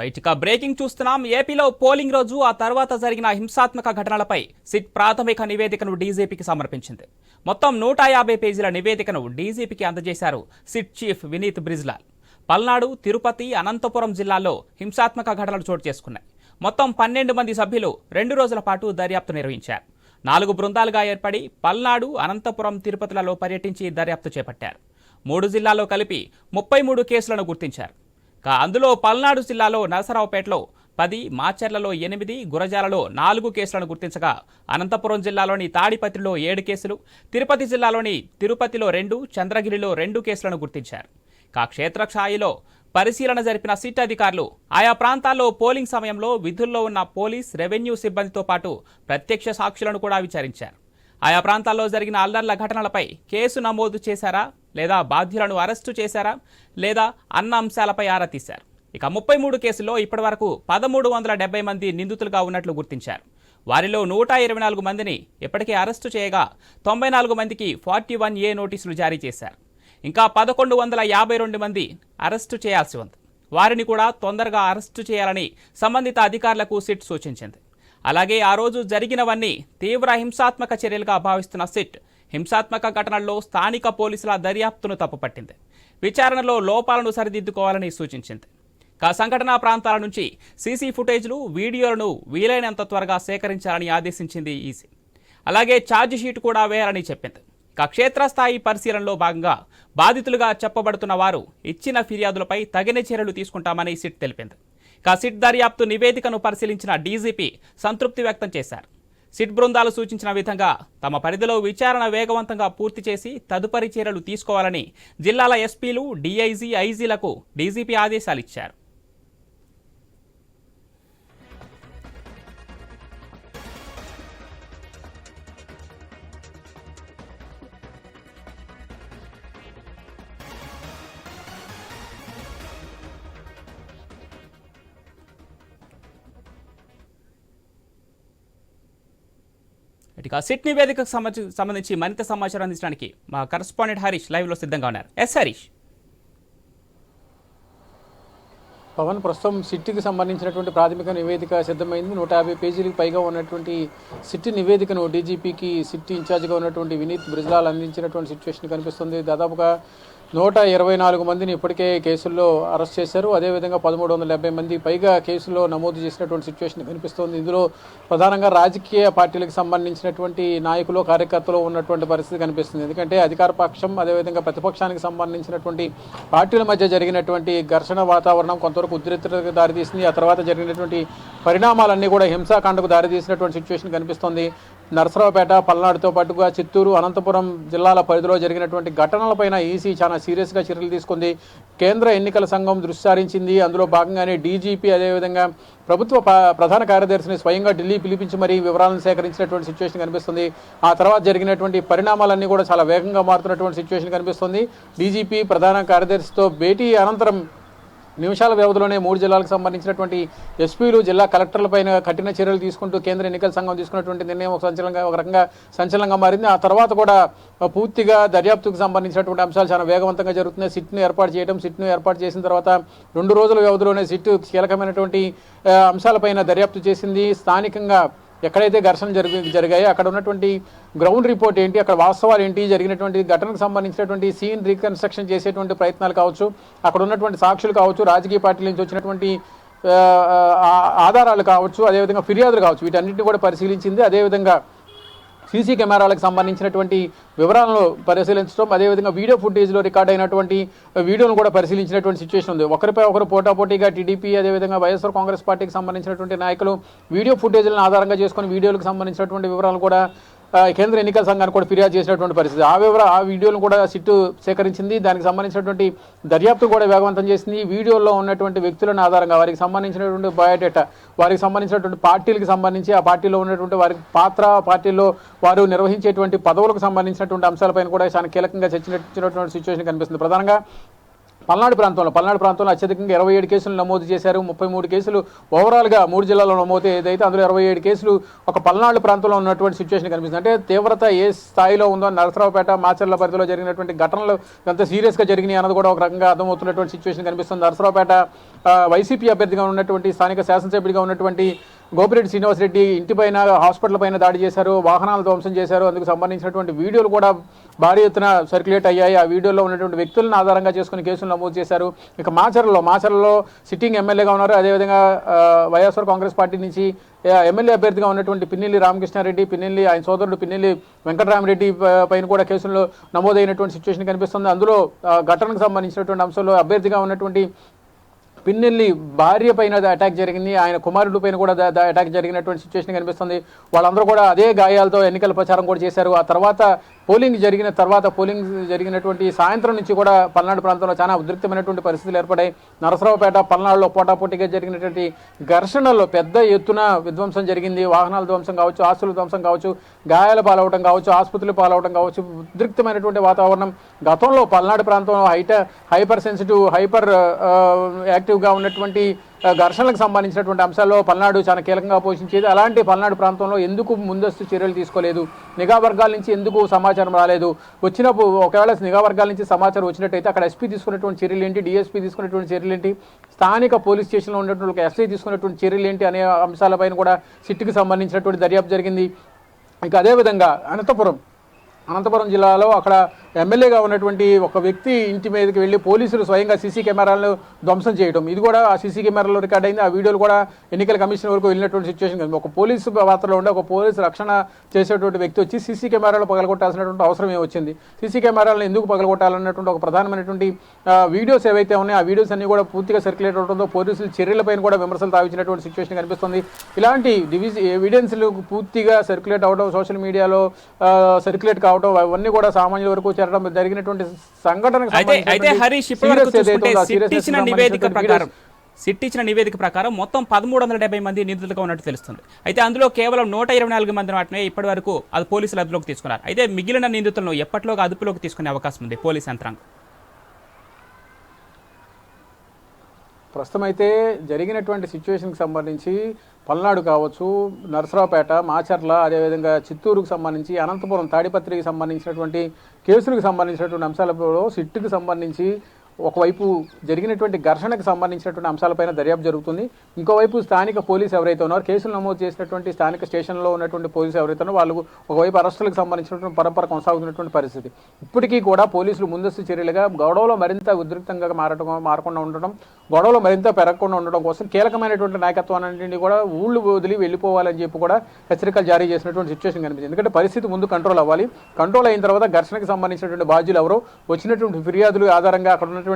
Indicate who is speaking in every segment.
Speaker 1: Right. ఇక breaking చూస్తున్నాం. ఏపీలో పోలింగ్ రోజు ఆ తర్వాత జరిగిన హింసాత్మక ఘటనలపై సిట్ ప్రాథమిక నివేదికను డీజీపీకి సమర్పించింది. మొత్తం నూట యాభై పేజీల నివేదికను డీజీపీకి అందజేశారు సిట్ చీఫ్ వినీత్ బ్రిజ్లాల్. పల్నాడు తిరుపతి అనంతపురం జిల్లాల్లో హింసాత్మక ఘటనలు చోటు చేసుకున్నాయి. మొత్తం పన్నెండు మంది సభ్యులు రెండు రోజుల పాటు దర్యాప్తు నిర్వహించారు. నాలుగు బృందాలుగా ఏర్పడి పల్నాడు అనంతపురం తిరుపతిలలో పర్యటించి దర్యాప్తు చేపట్టారు. మూడు జిల్లాల్లో కలిపి ముప్పై మూడు కేసులను గుర్తించారు. అందులో పల్నాడు జిల్లాలో నరసరావుపేటలో పది మాచర్లలో ఎనిమిది గురజాలలో నాలుగు కేసులను గుర్తించగా అనంతపురం జిల్లాలోని తాడిపత్రిలో ఏడు కేసులు తిరుపతి జిల్లాలోని తిరుపతిలో రెండు చంద్రగిరిలో రెండు కేసులను గుర్తించారు. కా క్షేత్రస్థాయిలో పరిశీలన జరిపిన సిట్ అధికారులు ఆయా ప్రాంతాల్లో పోలింగ్ సమయంలో విధుల్లో ఉన్న పోలీస్ రెవెన్యూ సిబ్బందితో పాటు ప్రత్యక్ష సాక్షులను కూడా విచారించారు. ఆయా ప్రాంతాల్లో జరిగిన అల్లర్ల ఘటనలపై కేసు నమోదు చేశారా? లేదా బాధ్యులను అరెస్టు చేశారా? లేదా అన్న అంశాలపై ఆరా తీశారు? ఇక ముప్పై మూడు కేసుల్లో ఇప్పటివరకు పదమూడు వందల డెబ్బై మంది నిందితులుగా ఉన్నట్లు గుర్తించారు. వారిలో నూట ఇరవై నాలుగు మందిని ఇప్పటికే అరెస్టు చేయగా తొంభై నాలుగు మందికి ఫార్టీ వన్ ఏ నోటీసులు జారీ చేశారు. ఇంకా పదకొండు వందల యాభై రెండు మంది అరెస్టు చేయాల్సి ఉంది. వారిని కూడా తొందరగా అరెస్టు చేయాలని సంబంధిత అధికారులకు సిట్ సూచించింది. అలాగే ఆ రోజు జరిగినవన్నీ తీవ్ర హింసాత్మక చర్యలుగా భావిస్తున్న సిట్ హింసాత్మక ఘటనల్లో స్థానిక పోలీసుల దర్యాప్తును తప్పుపట్టింది. విచారణలో లోపాలను సరిదిద్దుకోవాలని సూచించింది. కా సంఘటనా ప్రాంతాల నుంచి సీసీ ఫుటేజ్లు వీడియోలను వీలైనంత త్వరగా సేకరించాలని ఆదేశించింది ఈసీ అలాగే ఛార్జ్ షీట్ కూడా వేయాలని చెప్పింది. ఇక క్షేత్రస్థాయి పరిశీలనలో భాగంగా బాధితులుగా చెప్పబడుతున్న వారు ఇచ్చిన ఫిర్యాదులపై తగిన చర్యలు తీసుకుంటామని సిట్ తెలిపింది. ఇక సిట్ దర్యాప్తు నివేదికను పరిశీలించిన డీజీపీ సంతృప్తి వ్యక్తం చేశారు. సిట్ బృందాలు సూచించిన విధంగా తమ పరిధిలో విచారణ వేగవంతంగా పూర్తి చేసి తదుపరి చర్యలు తీసుకోవాలని జిల్లాల ఎస్పీలు డీఐజీ ఐజీలకు డీజీపీ ఆదేశాలు ఇచ్చారు ఇక సిట్ సంబంధించి మరింత సమాచారం అందించడానికి మా కరస్పాండెంట్ హరీష్ లైవ్లో సిద్ధంగా ఉన్నారు. ఎస్ హరీష్.
Speaker 2: పవన్ ప్రస్తుతం సిట్టికి సంబంధించినటువంటి ప్రాథమిక నివేదిక సిద్ధమైంది. నూట యాభై పేజీలకు పైగా ఉన్నటువంటి సిట్టి నివేదికను డీజీపీకి సిట్టి ఇన్ఛార్జ్గా ఉన్నటువంటి వినీత్ బ్రిజ్లాల్ అందించినటువంటి సిచ్యువేషన్ కనిపిస్తుంది. దాదాపుగా నూట ఇరవై నాలుగు మందిని ఇప్పటికే కేసుల్లో అరెస్ట్ చేశారు. అదేవిధంగా పదమూడు వందల డెబ్బై మంది పైగా కేసుల్లో నమోదు చేసినటువంటి సిచ్యువేషన్ కనిపిస్తోంది. ఇందులో ప్రధానంగా రాజకీయ పార్టీలకు సంబంధించినటువంటి నాయకులు కార్యకర్తలు ఉన్నటువంటి పరిస్థితి కనిపిస్తుంది. ఎందుకంటే అధికార పక్షం అదేవిధంగా ప్రతిపక్షానికి సంబంధించినటువంటి పార్టీల మధ్య జరిగినటువంటి ఘర్షణ వాతావరణం కొంతవరకు ఉద్రిక్తతకు దారితీసింది. ఆ తర్వాత జరిగినటువంటి పరిణామాలన్నీ కూడా హింసాకాండకు దారితీసినటువంటి సిచ్యువేషన్ కనిపిస్తోంది. నరసరావుపేట పల్నాడుతో పాటుగా చిత్తూరు అనంతపురం జిల్లాల పరిధిలో జరిగినటువంటి ఘటనలపైన ఈసీ చాలా సీరియస్గా చర్యలు తీసుకుంది. కేంద్ర ఎన్నికల సంఘం దృష్టి సారించింది అందులో భాగంగానే డీజీపీ అదేవిధంగా ప్రభుత్వ ప్రధాన కార్యదర్శిని స్వయంగా ఢిల్లీ పిలిపించి మరీ వివరాలను సేకరించినటువంటి సిచ్యువేషన్ కనిపిస్తుంది. ఆ తర్వాత జరిగినటువంటి పరిణామాలన్నీ కూడా చాలా వేగంగా మారుతున్నటువంటి సిచ్యువేషన్ కనిపిస్తుంది. డీజీపీ ప్రధాన కార్యదర్శితో భేటీ అనంతరం నిమిషాల వ్యవధిలోనే మూడు జిల్లాలకు సంబంధించినటువంటి ఎస్పీలు జిల్లా కలెక్టర్లపైన కఠిన చర్యలు తీసుకుంటూ కేంద్ర ఎన్నికల సంఘం తీసుకున్నటువంటి నిర్ణయం ఒక సంచలనంగా ఒక రకంగా సంచలనంగా మారింది. ఆ తర్వాత కూడా పూర్తిగా దర్యాప్తుకు సంబంధించినటువంటి అంశాలు చాలా వేగవంతంగా జరుగుతున్నాయి. సిట్ను ఏర్పాటు చేయడం సిట్ను ఏర్పాటు చేసిన తర్వాత రెండు రోజుల వ్యవధిలోనే సిట్ కీలకమైనటువంటి అంశాలపైన దర్యాప్తు చేసింది. స్థానికంగా ఎక్కడైతే ఘర్షణ జరిగి జరిగాయో అక్కడ ఉన్నటువంటి గ్రౌండ్ రిపోర్ట్ ఏంటి అక్కడ వాస్తవాలు ఏంటి జరిగినటువంటి ఘటనకు సంబంధించినటువంటి సీన్ రీకన్స్ట్రక్షన్ చేసేటువంటి ప్రయత్నాలు కావచ్చు అక్కడ ఉన్నటువంటి సాక్షులు కావచ్చు రాజకీయ పార్టీల నుంచి వచ్చినటువంటి ఆధారాలు కావచ్చు అదేవిధంగా ఫిర్యాదులు కావచ్చు వీటన్నిటిని కూడా పరిశీలించింది. అదేవిధంగా సీసీ కెమెరాలకు సంబంధించినటువంటి వివరాలను పరిశీలించడం అదేవిధంగా వీడియో ఫుటేజ్లో రికార్డ్ అయినటువంటి వీడియోను కూడా పరిశీలించినటువంటి సిచ్యువేషన్ ఉంది. ఒకరిపై ఒకరు పోటాపోటీగా టీడీపీ అదేవిధంగా వైఎస్ఆర్ కాంగ్రెస్ పార్టీకి సంబంధించినటువంటి నాయకులు వీడియో ఫుటేజ్లను ఆధారంగా చేసుకుని వీడియోలకు సంబంధించినటువంటి వివరాలు కూడా కేంద్ర ఎన్నికల సంఘానికి కూడా ఫిర్యాదు చేసినటువంటి పరిస్థితి. ఆ వివర ఆ వీడియోను కూడా సిట్టు సేకరించింది. దానికి సంబంధించినటువంటి దర్యాప్తు కూడా వేగవంతం చేసింది. వీడియోలో ఉన్నటువంటి వ్యక్తులను ఆధారంగా వారికి సంబంధించినటువంటి బయోడేటా వారికి సంబంధించినటువంటి పార్టీలకు సంబంధించి ఆ పార్టీలో ఉన్నటువంటి వారి పాత్ర పార్టీలో వారు నిర్వహించేటువంటి పదవులకు సంబంధించినటువంటి అంశాలపైన కూడా చాలా కీలకంగా చర్చించినటువంటి సిచ్యువేషన్ కనిపిస్తుంది. ప్రధానంగా పల్నాడు ప్రాంతంలో పల్నాడు ప్రాంతంలో అత్యధికంగా ఇరవై ఏడు కేసులు నమోదు చేశారు ముప్పై మూడు కేసులు ఓవరాల్గా మూడు జిల్లాల్లో నమోదు ఏదైతే అందులో ఇరవై ఏడు కేసులు ఒక పల్నాడు ప్రాంతంలో ఉన్నటువంటి సిచ్యువేషన్ కనిపిస్తుంది. అంటే తీవ్రత ఏ స్థాయిలో ఉందో నరసరావుపేట మాచర్ల పరిధిలో జరిగినటువంటి ఘటనలు ఎంత సీరియస్గా జరిగినాయి అన్నది కూడా ఒక రకంగా అర్థమవుతున్నటువంటి సిచ్యువేషన్ కనిపిస్తుంది. నరసరావుపేట వైసీపీ అభ్యర్థిగా ఉన్నటువంటి స్థానిక శాసనసభ్యుడిగా ఉన్నటువంటి గోపిరెడ్డి శ్రీనివాసరెడ్డి ఇంటిపైన హాస్పిటల్ పైన దాడి చేశారు వాహనాలు ధ్వంసం చేశారు. అందుకు సంబంధించినటువంటి వీడియోలు కూడా భారీ ఎత్తున సర్క్యులేట్ అయ్యాయి. ఆ వీడియోలో ఉన్నటువంటి వ్యక్తులను ఆధారంగా చేసుకుని కేసులు నమోదు చేశారు. ఇక మాచర్లో మాచర్లలో సిట్టింగ్ ఎమ్మెల్యేగా ఉన్నారు. అదేవిధంగా వైఎస్ఆర్ కాంగ్రెస్ పార్టీ నుంచి ఎమ్మెల్యే అభ్యర్థిగా ఉన్నటువంటి పిన్నెల్లి రామకృష్ణారెడ్డి పిన్నెల్లి ఆయన సోదరుడు పిన్నెల్లి వెంకటరామరెడ్డి పైన కూడా కేసుల్లో నమోదైనటువంటి సిచ్యువేషన్ కనిపిస్తుంది. అందులో ఘటనకు సంబంధించినటువంటి అంశంలో అభ్యర్థిగా ఉన్నటువంటి పిన్నెల్లి భార్య పైన అటాక్ జరిగింది. ఆయన కుమారుడు పైన కూడా అటాక్ జరిగినటువంటి సిచ్యువేషన్ కనిపిస్తుంది. వాళ్ళందరూ కూడా అదే గాయాలతో ఎన్నికల ప్రచారం కూడా చేశారు. ఆ తర్వాత పోలింగ్ జరిగిన తర్వాత పోలింగ్ జరిగినటువంటి సాయంత్రం నుంచి కూడా పల్నాడు ప్రాంతంలో చాలా ఉద్రిక్తమైనటువంటి పరిస్థితులు ఏర్పడాయి. నరసరావుపేట పల్నాడులో పోటాపోటీగా జరిగినటువంటి ఘర్షణలో పెద్ద ఎత్తున విధ్వంసం జరిగింది. వాహనాల ధ్వంసం కావచ్చు ఆస్తుల ధ్వంసం కావచ్చు గాయాల పాలవటం కావచ్చు ఆసుపత్రులు పాలవటం కావచ్చు ఉద్రిక్తమైనటువంటి వాతావరణం. గతంలో పల్నాడు ప్రాంతంలో హైట హైపర్ సెన్సిటివ్ హైపర్ యాక్టివ్గా ఉన్నటువంటి ఘర్షణలకు సంబంధించినటువంటి అంశాల్లో పల్నాడు చాలా కీలకంగా పోషించేది. అలాంటి పల్నాడు ప్రాంతంలో ఎందుకు ముందస్తు చర్యలు తీసుకోలేదు? నిఘా వర్గాల నుంచి ఎందుకు సమాచారం రాలేదు? వచ్చినప్పుడు ఒకవేళ నిఘా వర్గాల నుంచి సమాచారం వచ్చినట్టయితే అక్కడ ఎస్పీ తీసుకున్నటువంటి చర్యలు ఏంటి? డిఎస్పీ తీసుకున్నటువంటి చర్యలు ఏంటి? స్థానిక పోలీస్ స్టేషన్లో ఉన్నటువంటి ఎస్ఐ తీసుకున్నటువంటి చర్యలు ఏంటి అనే అంశాలపైన కూడా సిట్కి సంబంధించినటువంటి దర్యాప్తు జరిగింది. ఇక అదేవిధంగా అనంతపురం అనంతపురం జిల్లాలో అక్కడ ఎమ్మెల్యేగా ఉన్నటువంటి ఒక వ్యక్తి ఇంటి మీదకి వెళ్ళి పోలీసులు స్వయంగా సీసీ కెమెరాలను ధ్వంసం చేయడం ఇది కూడా ఆ సీసీ కెమెరాలో రికార్డ్ అయింది. ఆ వీడియోలు కూడా ఎన్నికల కమిషన్ వరకు వెళ్ళినటువంటి సిచ్యువేషన్ ఉంది. ఒక పోలీసు పాత్రలో ఉండే ఒక పోలీసు రక్షణ చేసేటువంటి వ్యక్తి వచ్చి సీసీ కెమెరాలు పగలగొట్టాల్సినటువంటి అవసరం ఏమొచ్చింది? సీసీ కెమెరాలను ఎందుకు పగలగొట్టాలన్నటువంటి ఒక ప్రధానమైనటువంటి వీడియోస్ ఏవైతే ఉన్నాయో ఆ వీడియోస్ అన్ని కూడా పూర్తిగా సర్క్యులేట్ అవడంతో పోలీసులు చర్యలపైన కూడా విమర్శలు తావించినటువంటి సిచ్యువేషన్ కనిపిస్తుంది. ఇలాంటి డివిజ్ ఎవిడెన్స్లు పూర్తిగా సర్క్యులేట్ అవడం సోషల్ మీడియాలో సర్క్యులేట్ కావడం అవన్నీ కూడా సామాన్యుల వరకు చేరడం జరిగినటువంటి సంఘటనకు
Speaker 1: అయితే హరీష్ ఇచ్చిన నివేదిక ప్రకారం సిట్ ఇచ్చిన నివేదిక ప్రకారం మొత్తం పదమూడు వందల డెబ్బై మంది నిందితులుగా ఉన్నట్టు తెలుస్తుంది. అయితే అందులో కేవలం నూట ఇరవై నాలుగు మంది మాత్రమే ఇప్పటి వరకు అది పోలీసులు అదుపులోకి తీసుకున్నారు. అయితే మిగిలిన నిందితులను ఎప్పటిలోగా అదుపులోకి తీసుకునే అవకాశం ఉంది పోలీస్ యంత్రాంగం?
Speaker 2: ప్రస్తుతం అయితే జరిగినటువంటి సిచ్యువేషన్కి సంబంధించి పల్నాడు కావచ్చు నరసరావుపేట మాచర్ల అదేవిధంగా చిత్తూరుకు సంబంధించి అనంతపురం తాడిపత్రికి సంబంధించినటువంటి కేసులకు సంబంధించినటువంటి అంశాలలో సిట్టుకు సంబంధించి ఒకవైపు జరిగినటువంటి ఘర్షణకు సంబంధించినటువంటి అంశాలపైన దర్యాప్తు జరుగుతుంది. ఇంకోవైపు స్థానిక పోలీసు ఎవరైతే ఉన్నారో కేసులు నమోదు చేసినటువంటి స్థానిక స్టేషన్లో ఉన్నటువంటి పోలీసు ఎవరైతే ఉన్నారో వాళ్ళు ఒకవైపు అరెస్టులకు సంబంధించినటువంటి పరంపర కొనసాగుతున్నటువంటి పరిస్థితి. ఇప్పటికీ కూడా పోలీసులు ముందస్తు చర్యలుగా గొడవలో మరింత ఉద్రిక్తంగా మారటం మారకుండా ఉండడం గొడవలు మరింత పెరగకుండా ఉండడం కోసం కీలకమైనటువంటి నాయకత్వాన్ని కూడా ఊళ్ళు వదిలి వెళ్ళిపోవాలని చెప్పి కూడా హెచ్చరికలు జారీ చేసినటువంటి సిచ్యువేషన్ కనిపించింది. ఎందుకంటే పరిస్థితి ముందు కంట్రోల్ అవ్వాలి. కంట్రోల్ అయిన తర్వాత ఘర్షణకు సంబంధించినటువంటి బాధ్యులు ఎవరో వచ్చినటువంటి ఫిర్యాదులు ఆధారంగా అక్కడ ఉన్నటువంటి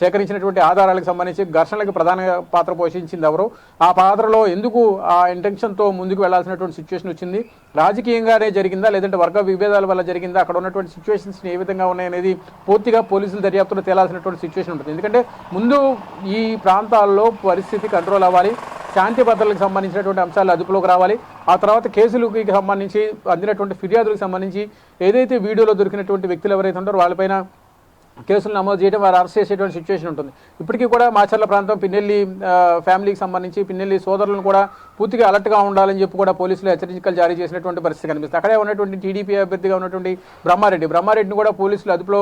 Speaker 2: సేకరించినటువంటి ఆధారాలకు సంబంధించి ఘర్షణలకు ప్రధాన పాత్ర పోషించింది ఎవరు? ఆ పాత్రలో ఎందుకు ఆ ఇంటెన్షన్తో ముందుకు వెళ్ళాల్సినటువంటి సిచ్యువేషన్ వచ్చింది? రాజకీయంగానే జరిగిందా? లేదంటే వర్గ విభేదాల వల్ల జరిగిందా? అక్కడ ఉన్నటువంటి సిచ్యువేషన్స్ ఏ విధంగా ఉన్నాయనేది పూర్తిగా పోలీసుల దర్యాప్తులో తేలాల్సినటువంటి సిచ్యువేషన్ ఉంటుంది. ఎందుకంటే ముందు ఈ ప్రాంతాల్లో పరిస్థితి కంట్రోల్ అవ్వాలి శాంతి భద్రతలకు సంబంధించినటువంటి అంశాలు అదుపులోకి రావాలి ఆ తర్వాత కేసులకి సంబంధించి అందినటువంటి ఫిర్యాదులకు సంబంధించి ఏదైతే వీడియోలో దొరికినటువంటి వ్యక్తులు ఎవరైతే ఉంటారో వాళ్ళపైన కేసులు నమోదు చేయడం వారు అరెస్ట్ చేసేటువంటి సిచ్యువేషన్ ఉంటుంది. ఇప్పటికీ కూడా మాచర్ల ప్రాంతం పిన్నెల్లి ఫ్యామిలీకి సంబంధించి పిన్నెల్లి సోదరులను కూడా పూర్తిగా అలర్ట్గా ఉండాలని చెప్పి కూడా పోలీసులు హెచ్చరికలు జారీ చేసినటువంటి పరిస్థితి కనిపిస్తుంది. అక్కడే ఉన్నటువంటి టీడీపీ అభ్యర్థిగా ఉన్నటువంటి బ్రహ్మారెడ్డి. బ్రహ్మారెడ్డిని కూడా పోలీసులు అదుపులో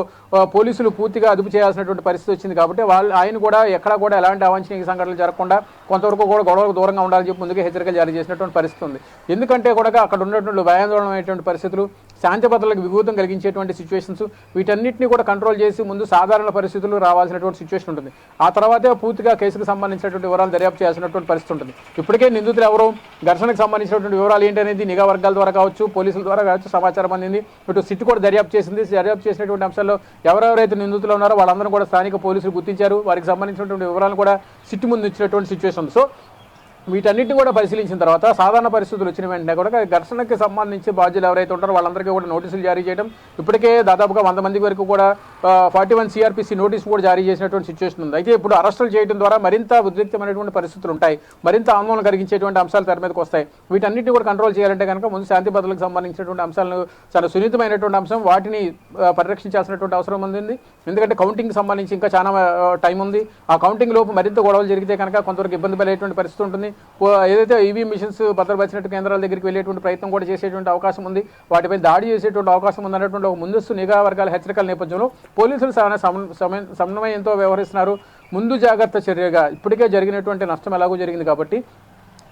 Speaker 2: పోలీసులు పూర్తిగా అదుపు చేయాల్సినటువంటి పరిస్థితి వచ్చింది కాబట్టి వాళ్ళు ఆయన కూడా ఎక్కడ కూడా ఎలాంటి అవాంఛనీయ సంఘటనలు జరగకుండా కొంతవరకు కూడా గొడవలకు దూరంగా ఉండాలని చెప్పి ముందుగా హెచ్చరికలు జారీ చేసినటువంటి పరిస్థితి ఉంది. ఎందుకంటే కూడా అక్కడ ఉన్నటువంటి భయాందోళనమైనటువంటి పరిస్థితులు శాంతి భద్రతలకు విఘూతం కలిగించేటువంటి సిచ్యువేషన్స్ వీటన్నిటిని కూడా కంట్రోల్ చేసి ముందు సాధారణ పరిస్థితులు రావాల్సినటువంటి సిచ్యువేషన్ ఉంటుంది. ఆ తర్వాతే పూర్తిగా కేసుకు సంబంధించినటువంటి వివరాలు దర్యాప్తు చేయాల్సినటువంటి పరిస్థితి ఉంటుంది. ఇప్పటికే నిందితులు ఎవరు? ఘర్షణకు సంబంధించినటువంటి వివరాలు ఏంటి అనేది నిఘా వర్గాల ద్వారా కావచ్చు పోలీసుల ద్వారా కావచ్చు సమాచారం అందింది. ఇటు సిట్ కూడా దర్యాప్తు చేసింది. దర్యాప్తు చేసినటువంటి అంశాల్లో ఎవరెవరైతే నిందితులు ఉన్నారో వాళ్ళందరూ కూడా స్థానిక పోలీసులు గుర్తించారు. వారికి సంబంధించినటువంటి వివరాలు కూడా సిట్ ముందు ఇచ్చినటువంటి సిచ్యువేషన్ సో వీటన్నిటిని కూడా పరిశీలించిన తర్వాత సాధారణ పరిస్థితులు వచ్చిన వెంటనే కూడా ఘర్షణకి సంబంధించి బాధ్యులు ఎవరైతే ఉంటారో వాళ్ళందరికీ కూడా నోటీసులు జారీ చేయడం. ఇప్పటికే దాదాపుగా వంద మంది వరకు కూడా ఫార్టీ వన్ సిఆర్పిసి నోటీస్ కూడా జారీ చేసినటువంటి సిచ్యువేషన్ ఉంది. అయితే ఇప్పుడు అరెస్టులు చేయడం ద్వారా మరింత ఉద్రిక్తమైనటువంటి పరిస్థితులు ఉంటాయి. మరింత ఆందోళన కలిగించేటువంటి అంశాలు తెర మీదకి వస్తాయి. వీటన్నిటిని కూడా కంట్రోల్ చేయాలంటే కనుక ముందు శాంతి భద్రతలకు సంబంధించినటువంటి అంశాలను చాలా సున్నితమైనటువంటి అంశం వాటిని పరిరక్షించాల్సినటువంటి అవసరం ఉంది. ఎందుకంటే కౌంటింగ్ సంబంధించి ఇంకా చాలా టైం ఉంది. ఆ కౌంటింగ్ లోపు మరింత గొడవలు జరిగితే కనుక కొంతవరకు ఇబ్బంది పడేటువంటి పరిస్థితి ఉంటుంది. ఏదైతే ఈవీ మిషన్స్ భద్రపరిచినట్టు కేంద్రాల దగ్గరికి వెళ్ళేటువంటి ప్రయత్నం కూడా చేసేటువంటి అవకాశం ఉంది. వాటిపై దాడి చేసేటువంటి అవకాశం ఉందన్నటువంటి ఒక ముందస్తు నిఘా వర్గాల హెచ్చరికల నేపథ్యంలో పోలీసులు చాలా సమ- సమన్వయంతో వ్యవహరిస్తున్నారు. ముందు జాగ్రత్త చర్యగా ఇప్పటికే జరిగినటువంటి నష్టం ఎలాగో జరిగింది కాబట్టి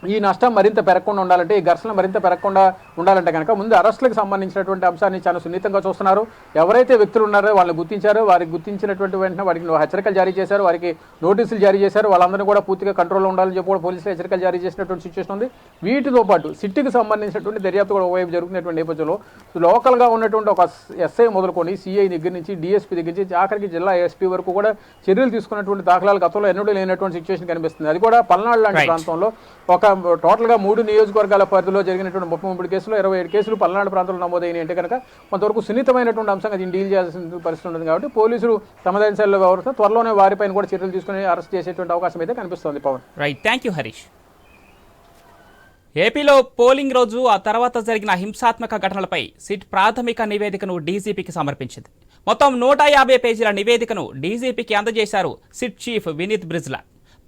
Speaker 2: ఈ నష్టం మరింత పెరగకుండా ఉండాలంటే ఈ ఘర్షణ మరింత పెరగకుండా ఉండాలంటే కనుక ముందు అరెస్టులకు సంబంధించినటువంటి అంశాన్ని చాలా సున్నితంగా చూస్తున్నారు. ఎవరైతే వ్యక్తులు ఉన్నారో వాళ్ళని గుర్తించారో. వారికి గుర్తించినటువంటి వెంటనే వారికి హెచ్చరికలు జారీ చేశారు. వారికి నోటీసులు జారీ చేశారు. వాళ్ళందరినీ కూడా పూర్తిగా కంట్రోల్లో ఉండాలని చెప్పి కూడా పోలీసులు హెచ్చరికలు జారీ చేసినటువంటి సిచ్యువేషన్ ఉంది. వీటితో పాటు సిట్టికి సంబంధించినటువంటి దర్యాప్తు కూడా ఒకవైపు జరుగుతున్నటువంటి నేపథ్యంలో లోకల్గా ఉన్నటువంటి ఒక ఎస్ఐ మొదలుకొని సిఐ దగ్గర నుంచి డిఎస్పీ దగ్గర నుంచి ఆఖరికి జిల్లా ఎస్పీ వరకు కూడా చర్యలు తీసుకున్నటువంటి దాఖలాలు గతంలో ఎన్నడూ లేనటువంటి సిచ్యువేషన్ కనిపిస్తుంది. అది కూడా పల్నాడు లాంటి. ప్రాంతంలో ఒక టోటల్గా మూడు నియోజకవర్గాల పరిధిలో జరిగినటువంటి ముప్పై మూడు కేసులు ఇరవై ఏడు కేసులు పల్నాడు ప్రాంతంలో నమోదైనాయి అంటే కనుక కొంతవరకు సున్నితమైనటువంటి అంశంగా దీన్ని డీల్ చేయాల్సిన పరిస్థితి ఉంటుంది కాబట్టి పోలీసులు తమ దేశాల్లో వ్యవహరిస్తూ త్వరలోనే వారిపైన కూడా చర్యలు తీసుకుని అరెస్ట్ చేసేటువంటి అవకాశం అయితే కనిపిస్తుంది Pawan.
Speaker 1: Right thank you Harish ఏపీలో పోలింగ్ రోజు ఆ తర్వాత జరిగిన హింసాత్మక ఘటనలపై సిట్ ప్రాథమిక నివేదికను డీజీపీకి సమర్పించింది. మొత్తం నూట యాభై పేజీల నివేదికను డీజీపీకి అందజేశారు సిట్ చీఫ్ వినీత్ బ్రిజ్లా.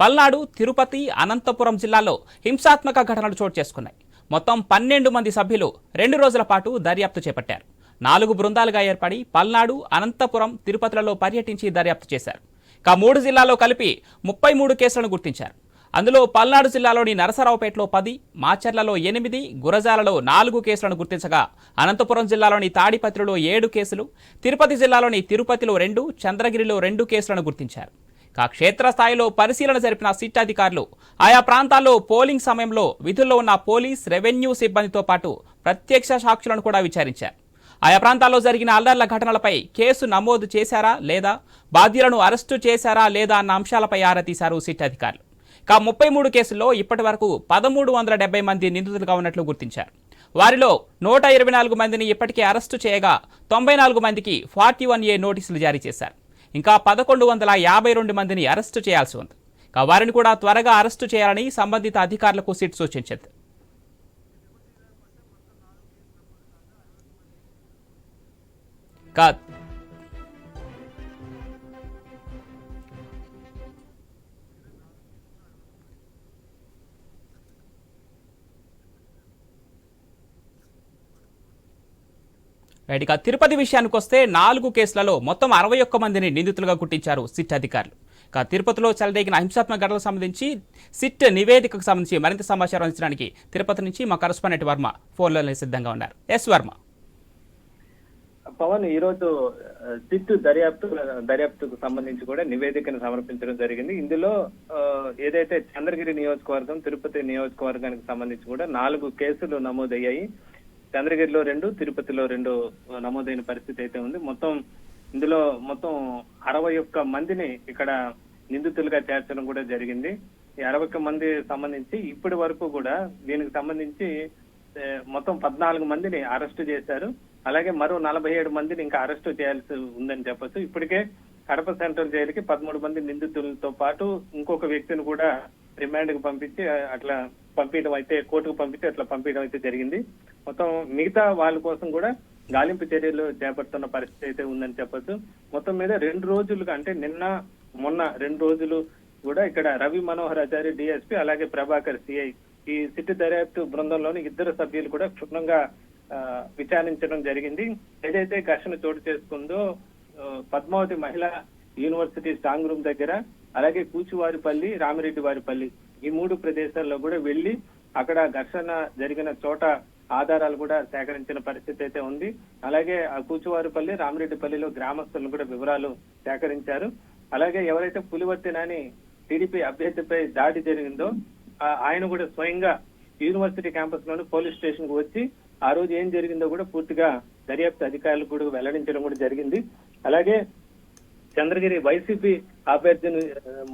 Speaker 1: పల్నాడు తిరుపతి అనంతపురం జిల్లాల్లో హింసాత్మక ఘటనలు చోటు చేసుకున్నాయి. మొత్తం పన్నెండు మంది సభ్యులు రెండు రోజుల పాటు దర్యాప్తు చేపట్టారు. నాలుగు బృందాలుగా ఏర్పడి పల్నాడు అనంతపురం తిరుపతిలలో పర్యటించి దర్యాప్తు చేశారు. ఇక మూడు జిల్లాల్లో కలిపి ముప్పై మూడు కేసులను గుర్తించారు. అందులో పల్నాడు జిల్లాలోని నరసరావుపేటలో పది మాచర్లలో ఎనిమిది గురజాలలో నాలుగు కేసులను గుర్తించగా అనంతపురం జిల్లాలోని తాడిపత్రిలో ఏడు కేసులు తిరుపతి జిల్లాలోని తిరుపతిలో రెండు చంద్రగిరిలో రెండు కేసులను గుర్తించారు. ఇక క్షేత్రస్థాయిలో పరిశీలన జరిపిన సిట్ అధికారులు ఆయా ప్రాంతాల్లో పోలింగ్ సమయంలో విధుల్లో ఉన్న పోలీస్ రెవెన్యూ సిబ్బందితో పాటు ప్రత్యక్ష సాక్షులను కూడా విచారించారు. ఆయా ప్రాంతాల్లో జరిగిన అల్లర్ల ఘటనలపై కేసు నమోదు చేశారా లేదా బాధ్యులను అరెస్టు చేశారా లేదా అన్న అంశాలపై ఆరా తీశారు సిట్ అధికారులు. ఇక ముప్పై మూడు కేసుల్లో ఇప్పటి వరకు పదమూడు వందల డెబ్బై మంది నిందితులుగా ఉన్నట్లు గుర్తించారు. వారిలో నూట ఇరవై నాలుగు మందిని ఇప్పటికే అరెస్టు చేయగా తొంభై నాలుగు మందికి ఫార్టీ వన్ ఏ నోటీసులు జారీ చేశారు. ఇంకా పదకొండు వందల యాభై రెండు మందిని అరెస్టు చేయాల్సి ఉంది. ఇంకా వారిని కూడా త్వరగా అరెస్టు చేయాలని సంబంధిత అధికారులకు సిట్ సూచించింది. ఇక రైట్ ఇక తిరుపతి విషయానికి వస్తే నాలుగు కేసులలో మొత్తం అరవై ఒక్క మందిని నిందితులుగా గుర్తించారు సిట్ అధికారులు. ఇక తిరుపతిలో చెలరేగిన హింసాత్మక ఘటనలకు సంబంధించి సిట్ నివేదికకు సంబంధించి మరింత సమాచారం అందించడానికి తిరుపతి నుంచి మా కరస్పాండెంట్ వర్మ ఫోన్లో సిద్ధంగా ఉన్నారు. ఎస్ వర్మ.
Speaker 3: పవన్ ఈ రోజు సిట్ దర్యాప్తు దర్యాప్తుకు సంబంధించి కూడా నివేదికను సమర్పించడం జరిగింది. ఇందులో ఏదైతే చంద్రగిరి నియోజకవర్గం తిరుపతి నియోజకవర్గానికి సంబంధించి కూడా నాలుగు కేసులు నమోదయ్యాయి. చంద్రగిరిలో రెండు తిరుపతిలో రెండు నమోదైన పరిస్థితి అయితే ఉంది. మొత్తం ఇందులో మొత్తం అరవై ఒక్క మందిని ఇక్కడ నిందితులుగా చేర్చడం కూడా జరిగింది. ఈ అరవై ఒక్క మంది సంబంధించి ఇప్పటి వరకు కూడా దీనికి సంబంధించి మొత్తం పద్నాలుగు మందిని అరెస్టు చేశారు. అలాగే మరో నలభై ఏడు మందిని ఇంకా అరెస్టు చేయాల్సి ఉందని చెప్పొచ్చు. ఇప్పటికే కడప సెంట్రల్ జైలుకి పదమూడు మంది నిందితులతో పాటు ఇంకొక వ్యక్తిని కూడా రిమాండ్కు పంపించి అట్లా పంపించడం అయితే కోర్టుకు పంపించి అట్లా పంపించడం అయితే జరిగింది. మొత్తం మిగతా వాళ్ళ కోసం కూడా గాలింపు చర్యలు చేపడుతున్న పరిస్థితి అయితే ఉందని చెప్పొచ్చు. మొత్తం మీద రెండు రోజులుగా అంటే నిన్న మొన్న రెండు రోజులు కూడా ఇక్కడ రవి మనోహర్ ఆచార్య డిఎస్పీ అలాగే ప్రభాకర్ సిఐ ఈ సిటీ దర్యాప్తు బృందంలోని ఇద్దరు సభ్యులు కూడా క్షుణ్ణంగా విచారించడం జరిగింది. ఏదైతే ఘర్షణ చోటు చేసుకుందో పద్మావతి మహిళా యూనివర్సిటీ స్ట్రాంగ్ రూమ్ దగ్గర అలాగే కూచివారిపల్లి రామిరెడ్డి వారిపల్లి ఈ మూడు ప్రదేశాల్లో కూడా వెళ్ళి అక్కడ ఘర్షణ జరిగిన చోట ఆధారాలు కూడా సేకరించిన పరిస్థితి అయితే ఉంది. అలాగే ఆ కూచువారిపల్లి రామిరెడ్డిపల్లిలో గ్రామస్తులను కూడా వివరాలు సేకరించారు. అలాగే ఎవరైతే పులివర్తి నాని టీడీపీ అభ్యర్థిపై దాడి జరిగిందో ఆయన కూడా స్వయంగా యూనివర్సిటీ క్యాంపస్లోని పోలీస్ స్టేషన్కు వచ్చి ఆ రోజు ఏం జరిగిందో కూడా పూర్తిగా దర్యాప్తు అధికారులకు కూడా వెల్లడించడం కూడా జరిగింది. అలాగే చంద్రగిరి వైసీపీ అభ్యర్థిని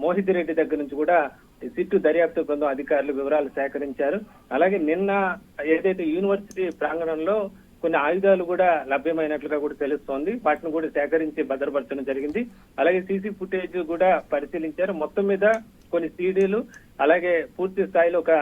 Speaker 3: మోహిత్ రెడ్డి దగ్గర నుంచి కూడా సిట్టు దర్యాప్తు బృందం అధికారులు వివరాలు సేకరించారు. అలాగే నిన్న ఏదైతే యూనివర్సిటీ ప్రాంగణంలో కొన్ని ఆయుధాలు కూడా లభ్యమైనట్లుగా కూడా తెలుస్తోంది. వాటిని కూడా సేకరించి భద్రపరచడం జరిగింది. అలాగే సీసీ ఫుటేజ్ కూడా పరిశీలించారు. మొత్తం మీద కొన్ని సీడీలు అలాగే పూర్తి స్థాయిలో ఒక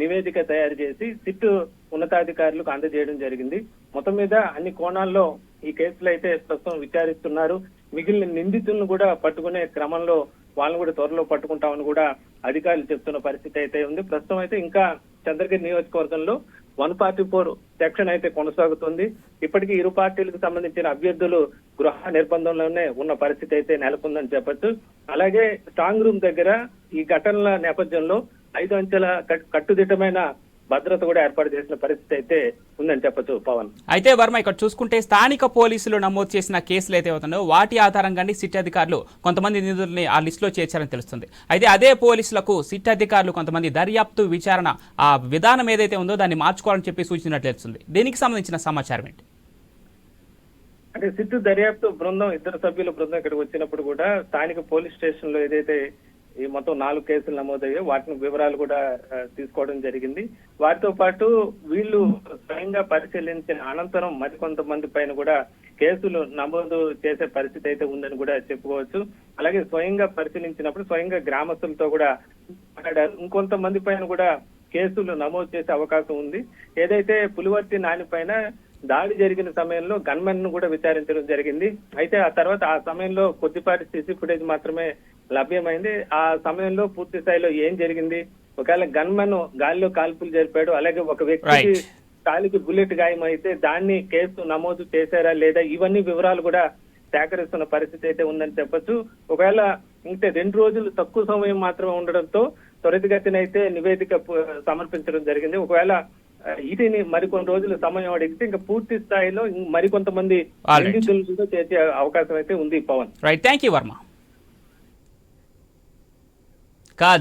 Speaker 3: నివేదిక తయారు చేసి సిట్టు ఉన్నతాధికారులకు అందజేయడం జరిగింది. మొత్తం మీద అన్ని కోణాల్లో ఈ కేసులు అయితే ప్రస్తుతం విచారిస్తున్నారు. మిగిలిన నిందితులను కూడా పట్టుకునే క్రమంలో వాళ్ళని కూడా త్వరలో పట్టుకుంటామని కూడా అధికారులు చెప్తున్న పరిస్థితి అయితే ఉంది. ప్రస్తుతం అయితే ఇంకా చంద్రగిరి నియోజకవర్గంలో వన్ ఫార్టీ ఫోర్ సెక్షన్ అయితే కొనసాగుతుంది. ఇప్పటికీ ఇరు పార్టీలకు సంబంధించిన అభ్యర్థులు గృహ నిర్బంధంలోనే ఉన్న పరిస్థితి అయితే నెలకొందని చెప్పొచ్చు. అలాగే స్ట్రాంగ్ రూమ్ దగ్గర ఈ ఘటనల నేపథ్యంలో ఐదు అంచెల కట్- కట్టుదిట్టమైన భద్రత కూడా ఏర్పాటు చేసిన పరిస్థితి అయితే ఉందని చెప్పొచ్చు పవన్.
Speaker 1: అయితే వర్మ ఇక్కడ చూసుకుంటే స్థానిక పోలీసులు నమోదు చేసిన కేసులు అయితే అవుతున్నాయో వాటి ఆధారంగానే సిట్ అధికారులు కొంతమంది నిందితుల్ని ఆ లిస్టులో చేర్చారని తెలుస్తుంది. అయితే అదే పోలీసులకు సిట్ అధికారులు కొంతమంది దర్యాప్తు విచారణ ఆ విధానం ఏదైతే ఉందో దాన్ని మార్చుకోవాలని చెప్పి సూచించినట్లు తెలుస్తుంది. దీనికి సంబంధించిన సమాచారం ఏంటి?
Speaker 3: అంటే సిట్టు దర్యాప్తు బృందం ఇద్దరు సభ్యుల బృందం ఇక్కడికి వచ్చినప్పుడు కూడా స్థానిక పోలీస్ స్టేషన్లో ఏదైతే ఈ మొత్తం నాలుగు కేసులు నమోదయ్యాయి. వాటిని వివరాలు కూడా తీసుకోవడం జరిగింది. వాటితో పాటు వీళ్ళు స్వయంగా పరిశీలించిన అనంతరం మరికొంతమంది పైన కూడా కేసులు నమోదు చేసే పరిస్థితి అయితే ఉందని కూడా చెప్పుకోవచ్చు. అలాగే స్వయంగా పరిశీలించినప్పుడు స్వయంగా గ్రామస్తులతో కూడా మాట్లాడారు. ఇంకొంతమంది పైన కూడా కేసులు నమోదు చేసే అవకాశం ఉంది. ఏదైతే పులివర్తి నాని పైన దాడి జరిగిన సమయంలో గన్మెన్ను కూడా విచారించడం జరిగింది. అయితే ఆ తర్వాత ఆ సమయంలో కొద్దిపాటి సీసీ ఫుటేజ్ మాత్రమే లభ్యమైంది. ఆ సమయంలో పూర్తి స్థాయిలో ఏం జరిగింది? ఒకవేళ గన్మెన్ గాలిలో కాల్పులు జరిపాడు అలాగే ఒక వ్యక్తికి. కాలికి బుల్లెట్ గాయం అయితే దాన్ని కేసు నమోదు చేశారా లేదా ఇవన్నీ వివరాలు కూడా సేకరిస్తున్న పరిస్థితి అయితే ఉందని చెప్పొచ్చు. ఒకవేళ ఇంకా రెండు రోజులు తక్కువ సమయం మాత్రమే ఉండడంతో త్వరితగతిన అయితే నివేదిక సమర్పించడం జరిగింది. ఒకవేళ ఇదిని మరికొన్ని రోజులు సమయం అడిగితే ఇంకా పూర్తి స్థాయిలో మరికొంతమంది. నిందితులు కూడా చేర్చే అవకాశం అయితే ఉంది Pawan.
Speaker 1: Right thank you Varma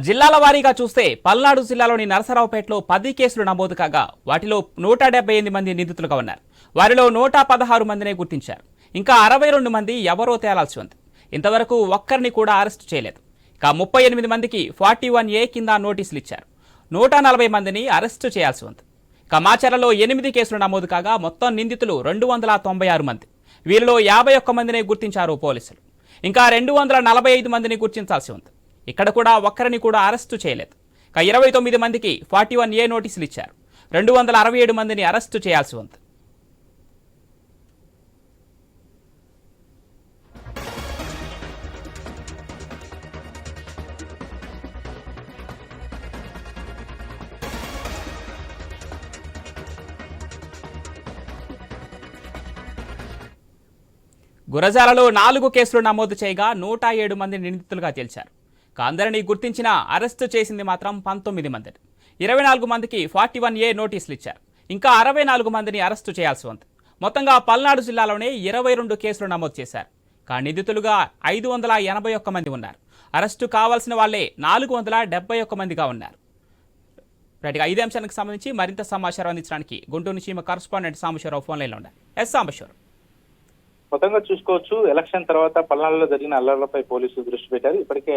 Speaker 1: జిల్లాల వారీగా చూస్తే పల్నాడు జిల్లాలోని నరసరావుపేటలో పది కేసులు నమోదు కాగా వాటిలో నూట డెబ్బై ఎనిమిది మంది నిందితులుగా ఉన్నారు. వారిలో నూట పదహారు మందినే గుర్తించారు. ఇంకా అరవై రెండు మంది ఎవరో తేలాల్సి ఉంది. ఇంతవరకు ఒక్కరిని కూడా అరెస్టు చేయలేదు. ఇక ముప్పై ఎనిమిది మందికి ఫార్టీ వన్ ఏ కింద నోటీసులు ఇచ్చారు. నూట నలభై మందిని అరెస్టు చేయాల్సి ఉంది. ఇక మాచర్లలో ఎనిమిది కేసులు నమోదు కాగా మొత్తం నిందితులు రెండు వందల తొంభై ఆరు మంది. వీరిలో యాభై ఒక్క మందినే గుర్తించారు పోలీసులు. ఇంకా రెండు వందల నలభై ఐదు మందిని గుర్తించాల్సి ఉంది. ఇక్కడ కూడా ఒక్కరిని కూడా అరెస్టు చేయలేదు. ఇక ఇరవై తొమ్మిది మందికి ఫార్టీ వన్ ఏ నోటీసులు ఇచ్చారు. రెండు వందల అరవై ఏడు మందిని అరెస్టు చేయాల్సి ఉంది. గురజాలలో నాలుగు కేసులు నమోదు చేయగా నూట ఏడు మంది నిందితులుగా తేల్చారు. అందరినీ గుర్తించిన అరెస్టు చేసింది మాత్రం పంతొమ్మిది మంది ఇరవై నాలుగు మందికి ఫార్టీ వన్ ఏ నోటీసులు ఇచ్చారు. ఇంకా అరవై నాలుగు మందిని అరెస్టు చేయాల్సి ఉంది. మొత్తంగా పల్నాడు జిల్లాలోనే ఇరవై రెండు కేసులు నమోదు చేశారు. కానీ నిందితులుగా ఐదు వందల ఎనభై ఒక్క మంది ఉన్నారు. అరెస్టు కావాల్సిన వాళ్ళే నాలుగు వందల డెబ్బై ఒక్క మందిగా ఉన్నారు. రైట్గా ఇదే అంశానికి సంబంధించి మరింత సమాచారం అందించడానికి గుంటూరు నుంచి మా కరస్పాండెంట్ సాంబశ్వరరావు ఫోన్ లైన్లో ఉన్నారు. ఎస్ సాంబశివరావు.
Speaker 4: మొత్తంగా చూసుకోవచ్చు ఎలక్షన్ తర్వాత పల్నాడులో జరిగిన అల్లర్లపై పోలీసులు దృష్టి పెట్టారు. ఇప్పటికే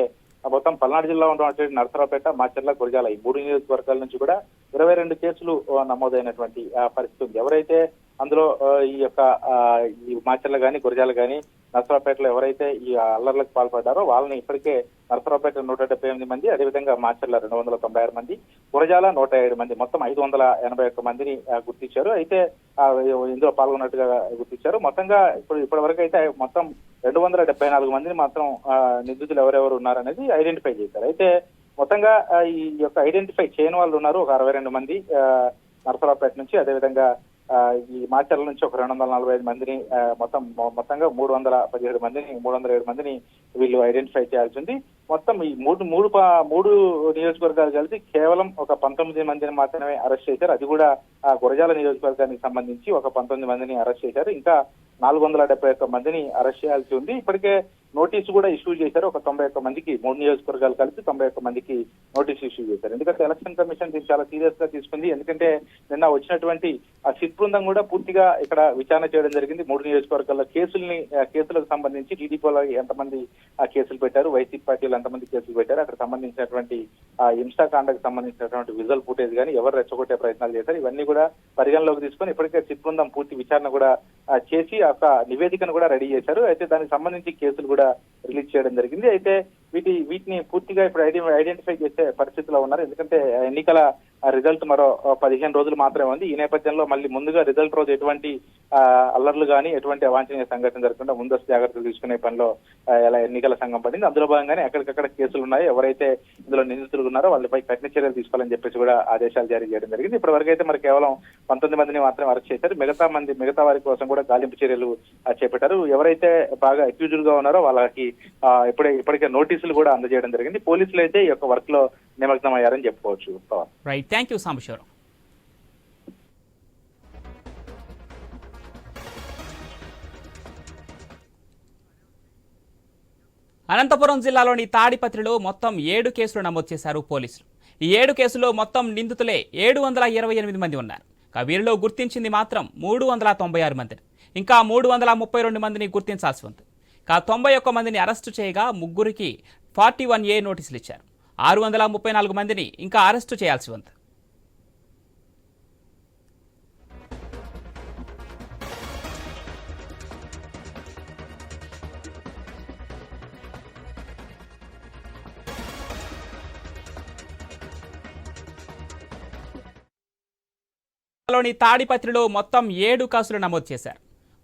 Speaker 4: మొత్తం పల్నాడు జిల్లా ఉన్నటువంటి నరసరావుపేట మాచర్ల గురజాల ఈ మూడు నియోజకవర్గాల నుంచి కూడా ఇరవై రెండు కేసులు నమోదైనటువంటి ఆ, పరిస్థితి ఉంది. ఎవరైతే అందులో ఈ యొక్క ఈ మాచర్ల గాని గురజాల గాని నర్సరావుపేటలో ఎవరైతే ఈ అల్లర్లకు పాల్పడ్డారో వాళ్ళని ఇప్పటికే నర్సరావుపేట నూట డెబ్బై ఎనిమిది మంది అదేవిధంగా మార్చర్ల రెండు వందల తొంభై ఆరు మంది గురజాల నూట ఏడు మంది మొత్తం ఐదు వందల ఎనభై ఒక్క మందిని గుర్తించారు. అయితే ఇందులో పాల్గొన్నట్టుగా గుర్తించారు. మొత్తంగా ఇప్పుడు ఇప్పటి వరకు అయితే మొత్తం రెండు వందల డెబ్బై నాలుగు మందిని మాత్రం నిందితులు ఎవరెవరు ఉన్నారనేది ఐడెంటిఫై చేశారు. అయితే మొత్తంగా ఈ యొక్క ఐడెంటిఫై చేయని వాళ్ళు ఉన్నారు. ఒక అరవై రెండు మంది నర్సరావుపేట నుంచి అదేవిధంగా ఈ మాచర్ల నుంచి ఒక రెండు వందల నలభై ఐదు మందిని మొత్తం మొత్తంగా మూడు వందల పదిహేడు మందిని మూడు వందల ఏడు మందిని వీళ్ళు ఐడెంటిఫై చేయాల్సి ఉంది మొత్తం ఈ మూడు మూడు మూడు నియోజకవర్గాలు కలిసి కేవలం ఒక పంతొమ్మిది మందిని మాత్రమే అరెస్ట్ చేశారు. అది కూడా గురజాల నియోజకవర్గానికి సంబంధించి ఒక పంతొమ్మిది మందిని అరెస్ట్ చేశారు. ఇంకా నాలుగు వందల డెబ్బై ఒక్క మందిని అరెస్ట్ చేయాల్సి ఉంది. ఇప్పటికే నోటీసు కూడా ఇష్యూ చేశారు. ఒక తొంభై ఒక్క మందికి మూడు నియోజకవర్గాలు కలిపి తొంభై ఒక్క మందికి నోటీస్ ఇష్యూ చేశారు. ఎందుకంటే ఎలక్షన్ కమిషన్ దీన్ని చాలా సీరియస్గా తీసుకుంది. ఎందుకంటే నిన్న వచ్చినటువంటి ఆ సిట్ బృందం కూడా పూర్తిగా ఇక్కడ విచారణ చేయడం జరిగింది. మూడు నియోజకవర్గాల్లో కేసుల్ని కేసులకు సంబంధించి టీడీపీలో ఎంతమంది ఆ కేసులు పెట్టారు? వైసీపీ పార్టీలు ఎంతమంది కేసులు పెట్టారు? అక్కడ సంబంధించినటువంటి ఆ హింసాకాండకు సంబంధించినటువంటి విజువల్ ఫుటేజ్ కానీ ఎవరు రెచ్చగొట్టే ప్రయత్నాలు చేశారు? ఇవన్నీ కూడా పరిగణలోకి తీసుకొని ఇప్పటికే సిట్ బృందం పూర్తి విచారణ కూడా చేసి ఒక నివేదికను కూడా రెడీ చేశారు. అయితే దానికి సంబంధించి కేసులు కూడా రిలీజ్ చేయడం జరిగింది. అయితే వీటి వీటిని పూర్తిగా ఇప్పుడు ఐడి ఐడెంటిఫై చేసే పరిస్థితిలో ఉన్నారు. ఎందుకంటే ఎన్నికల రిజల్ట్ మరో పదిహేను రోజులు మాత్రమే ఉంది. ఈ నేపథ్యంలో మళ్ళీ ముందుగా రిజల్ట్ రోజు ఎటువంటి ఆ, అల్లర్లు కానీ ఎటువంటి అవాంఛనీయ సంఘటన జరగకుండా ముందస్తు జాగ్రత్తలు తీసుకునే పనిలో ఎలా ఎన్నికల సంఘం పడింది. అందులో భాగంగానే ఎక్కడికక్కడ కేసులు ఉన్నాయి. ఎవరైతే ఇందులో నిందితులు ఉన్నారో వాళ్ళపై కఠిన చర్యలు తీసుకోవాలని చెప్పేసి కూడా ఆదేశాలు జారీ చేయడం జరిగింది. ఇప్పటి వరకు అయితే మరి కేవలం పంతొమ్మిది మందిని మాత్రమే అరెస్ట్ చేశారు. మిగతా మంది మిగతా వారి కోసం కూడా గాలింపు చర్యలు చేపట్టారు. ఎవరైతే బాగా అక్యూజ్డ్గా ఉన్నారో వాళ్ళకి ఇప్పుడే ఇప్పటికే పోలీసులు కూడా అందజేయడం జరిగింది. పోలీసులు అయితే ఈ యొక్క వర్క్లో నిమగ్నం అయ్యారని చెప్పుకోవచ్చు. Pavan.
Speaker 1: Right thank you Sambasivarao Anantapuram జిల్లాలోని తాడిపత్రిలో మొత్తం ఏడు కేసులు నమోదు చేశారు పోలీసులు. ఈ ఏడు కేసుల్లో మొత్తం నిందితులే ఏడు వందల ఇరవై ఎనిమిది మంది ఉన్నారు. వీరిలో గుర్తించింది మాత్రం మూడు వందల తొంభై ఆరు మందిని. ఇంకా మూడు వందల ముప్పై రెండు మందిని గుర్తించాల్సి ఉంది. తొంభై ఒక్క మందిని అరెస్టు చేయగా ముగ్గురికి ఫార్టీ వన్ ఏ నోటీసులు ఇచ్చారు ఆరు వందల ముప్పై నాలుగు మందిని ఇంకా అరెస్టు చేయాల్సి ఉంది. లోని తాడిపత్రిలో మొత్తం ఏడు కేసులు నమోదు చేశారు.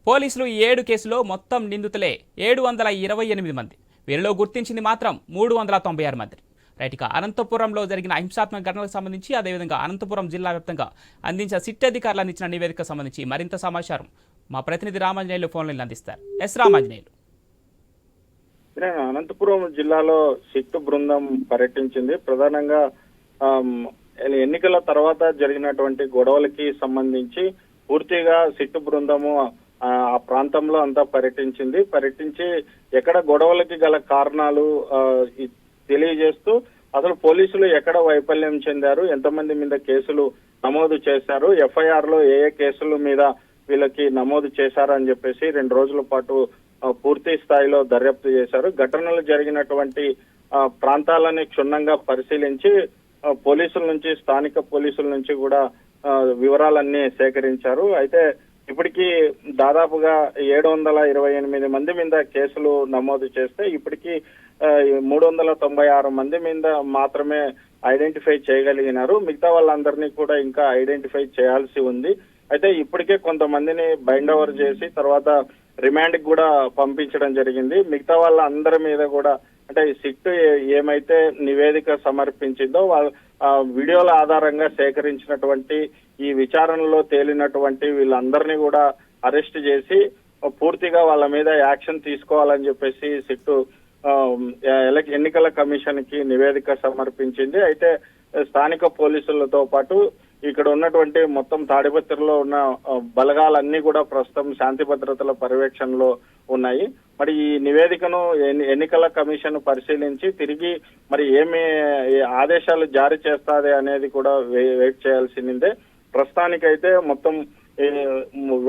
Speaker 1: పోలీసులు ఈ ఏడు కేసులో మొత్తం నిందితులే ఏడు వందల ఇరవై ఎనిమిది మంది. వీరిలో గుర్తించింది మాత్రం మూడు వందల తొంభై ఆరు మంది. రైట్ ఇక అనంతపురంలో జరిగిన హింసాత్మక ఘటనకు సంబంధించి అదేవిధంగా అనంతపురం జిల్లా వ్యాప్తంగా అందించిన సిట్ అధికారులు అందించిన నివేదికకు సంబంధించి మరింత సమాచారం మా ప్రతినిధి రామాంజనేయులు ఫోన్లైన్ అందిస్తారు. ఎస్ రామాంజనేయులు.
Speaker 5: అనంతపురం జిల్లాలో సిట్ బృందం పర్యటించింది. ప్రధానంగా ఎన్నికల తర్వాత జరిగినటువంటి గొడవలకి సంబంధించి పూర్తిగా సిట్ బృందము ఆ ప్రాంతంలో అంతా పర్యటించింది. పర్యటించి ఎక్కడ గొడవలకి గల కారణాలు తెలియజేస్తూ అసలు పోలీసులు ఎక్కడ వైఫల్యం చెందారు ఎంతమంది మీద కేసులు నమోదు చేశారు ఎఫ్ఐఆర్లో ఏ ఏ కేసుల మీద వీళ్ళకి నమోదు చేశారని చెప్పేసి రెండు రోజుల పాటు పూర్తి స్థాయిలో దర్యాప్తు చేశారు. ఘటనలు జరిగినటువంటి ప్రాంతాలని క్షుణ్ణంగా పరిశీలించి పోలీసుల నుంచి స్థానిక పోలీసుల నుంచి కూడా వివరాలన్నీ సేకరించారు. అయితే ఇప్పటికీ దాదాపుగా ఏడు వందల ఇరవై ఎనిమిది మంది మీద కేసులు నమోదు చేస్తే ఇప్పటికీ మూడు వందల తొంభై ఆరు మంది మీద మాత్రమే ఐడెంటిఫై చేయగలిగినారు. మిగతా వాళ్ళందరినీ కూడా ఇంకా ఐడెంటిఫై చేయాల్సి ఉంది. అయితే ఇప్పటికే కొంతమందిని బైండ్ ఓవర్ చేసి తర్వాత రిమాండ్ కూడా పంపించడం జరిగింది. మిగతా వాళ్ళ అందరి మీద కూడా అంటే సిట్ ఏమైతే నివేదిక సమర్పించిందో వాళ్ళ వీడియోల ఆధారంగా సేకరించినటువంటి ఈ విచారణలో తేలినటువంటి వీళ్ళందరినీ కూడా అరెస్ట్ చేసి పూర్తిగా వాళ్ళ మీద యాక్షన్ తీసుకోవాలని చెప్పేసి సిట్టు ఎన్నికల కమిషన్కి నివేదిక సమర్పించింది. అయితే స్థానిక పోలీసులతో పాటు ఇక్కడ ఉన్నటువంటి మొత్తం తాడిపత్రిలో ఉన్న బలగాలన్నీ కూడా ప్రస్తుతం శాంతి భద్రతల పర్యవేక్షణలో ఉన్నాయి. మరి ఈ నివేదికను ఎన్ని- ఎన్నికల కమిషన్ పరిశీలించి తిరిగి మరి ఏమి ఆదేశాలు జారీ చేస్తాది అనేది కూడా వెయిట్ చేయాల్సిందే ప్రస్తుతానికైతే మొత్తం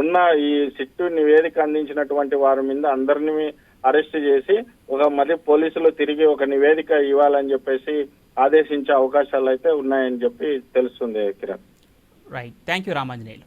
Speaker 5: ఉన్న ఈ సిట్టు నివేదిక అందించినటువంటి వారి మీద అందరినీ అరెస్ట్ చేసి ఒక మళ్ళీ పోలీసులు తిరిగి ఒక నివేదిక ఇవ్వాలని చెప్పేసి ఆదేశించే అవకాశాలు అయితే ఉన్నాయని చెప్పి తెలుస్తుంది Kiran.
Speaker 1: Right thank you Ramanjaneyulu